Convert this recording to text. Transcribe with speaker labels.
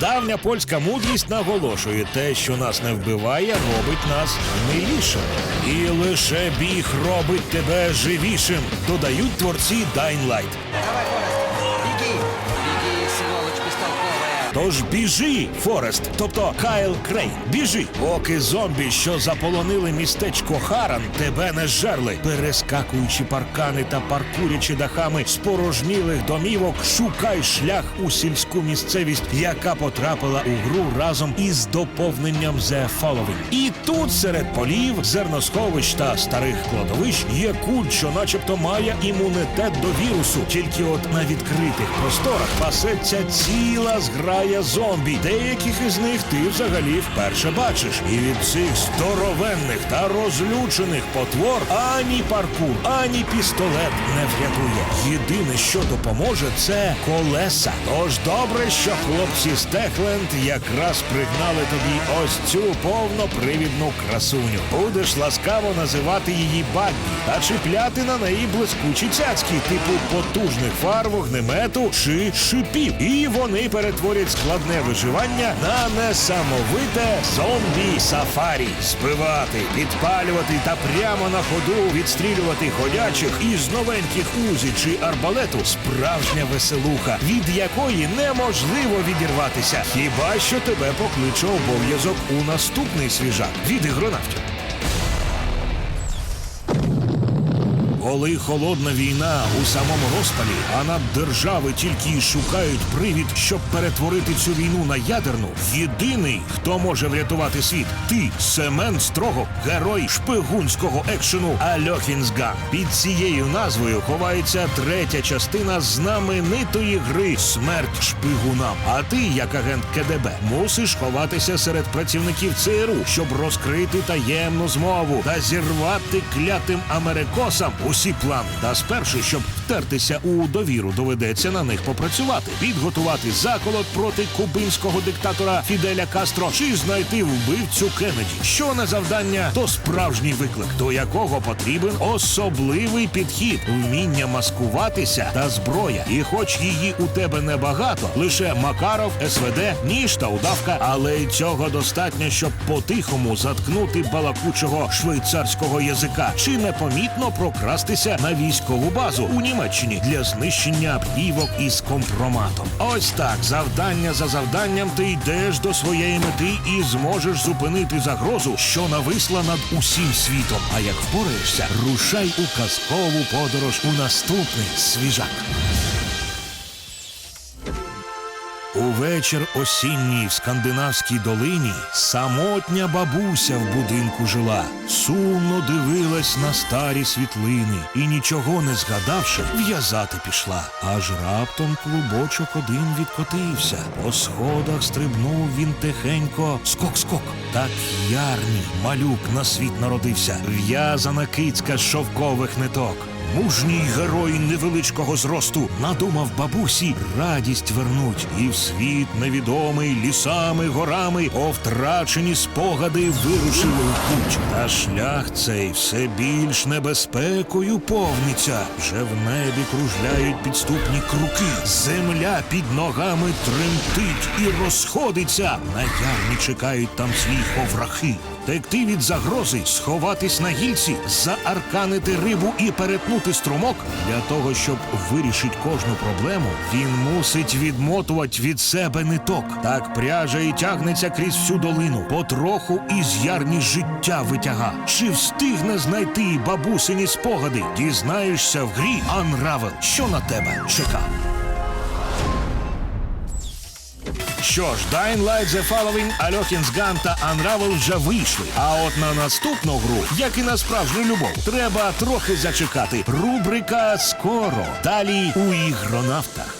Speaker 1: Давня польська мудрість наголошує те, що нас не вбиває, робить нас милішими. І лише біг робить тебе живішим, додають творці Dying Light. Тож біжи, Форест, тобто Кайл Крейн, біжи, поки зомбі, що заполонили містечко Харан, тебе не жерли, перескакуючи паркани та паркурячи дахами спорожнілих домівок, шукай шлях у сільську місцевість, яка потрапила у гру разом із доповненням The Following. І тут серед полів, зерносховищ та старих кладовищ є культ, що начебто має імунітет до вірусу. Тільки от на відкритих просторах пасеться ціла зграя зомбі. Деяких із них ти взагалі вперше бачиш. І від цих здоровенних та розлючених потвор ані паркур, ані пістолет не врятує. Єдине, що допоможе, це колеса. Тож добре, що хлопці з Техленд якраз пригнали тобі ось цю повнопривідну красуню. Будеш ласкаво називати її Баггі та чіпляти на неї блискучі цяцькі, типу потужних фар, вогнемету чи шипів. І вони перетворять складне виживання на несамовите зомбі сафарі. Збивати, підпалювати та прямо на ходу відстрілювати ходячих із новеньких узі чи арбалету. Справжня веселуха, від якої неможливо відірватися. Хіба що тебе покличе обов'язок у наступний свіжак від ігронавтів. Коли холодна війна у самому розпалі, а над держави тільки й шукають привід, щоб перетворити цю війну на ядерну, єдиний, хто може врятувати світ, ти Семен Строго, герой шпигунського екшену Альохінсган. Під цією назвою ховається третя частина знаменитої гри Смерть шпигунам. А ти, як агент КДБ, мусиш ховатися серед працівників ЦРУ, щоб розкрити таємну змову та зірвати клятим америкосам усі плани. Та спершу, щоб втертися у довіру, доведеться на них попрацювати, підготувати заколот проти кубинського диктатора Фіделя Кастро чи знайти вбивцю Кеннеді. Що не завдання, то справжній виклик, до якого потрібен особливий підхід, вміння маскуватися та зброя. І хоч її у тебе небагато, лише Макаров, СВД, ніж та удавка, але й цього достатньо, щоб по-тихому заткнути балакучого швейцарського язика чи непомітно прокрастися на військову базу у Німеччині для знищення плівок із компроматом. Ось так, завдання за завданням, ти йдеш до своєї мети і зможеш зупинити загрозу, що нависла над усім світом. А як впораєшся, рушай у казкову подорож у наступний свіжак. Увечір осінній в скандинавській долині самотня бабуся в будинку жила, сумно дивилась на старі світлини і нічого не згадавши, в'язати пішла. Аж раптом клубочок один відкотився. По сходах стрибнув він тихенько. Скок-скок. Так ярний малюк на світ народився. В'язана кицька з шовкових ниток. Мужній герой невеличкого зросту надумав бабусі радість вернуть, і в світ невідомий лісами, горами по втрачені спогади вирушили у путь. Та шлях цей все більш небезпекою повниться. Вже в небі кружляють підступні круки. Земля під ногами тремтить і розходиться. На ярмі чекають там свій ховрахи. Текти від загрози, сховатись на гільці, заарканити рибу і перетнути струмок. Для того, щоб вирішити кожну проблему, він мусить відмотувати від себе ниток. Так пряжа і тягнеться крізь всю долину, потроху із ярні життя витяга. Чи встигне знайти бабусині спогади? Дізнаєшся в грі Unravel, що на тебе чека. Що ж, Dying Light The Following, Альохін's Gun та Unravel вже вийшли. А от на наступну гру, як і на справжню любов, треба трохи зачекати. Рубрика скоро. Далі у ігронавтах.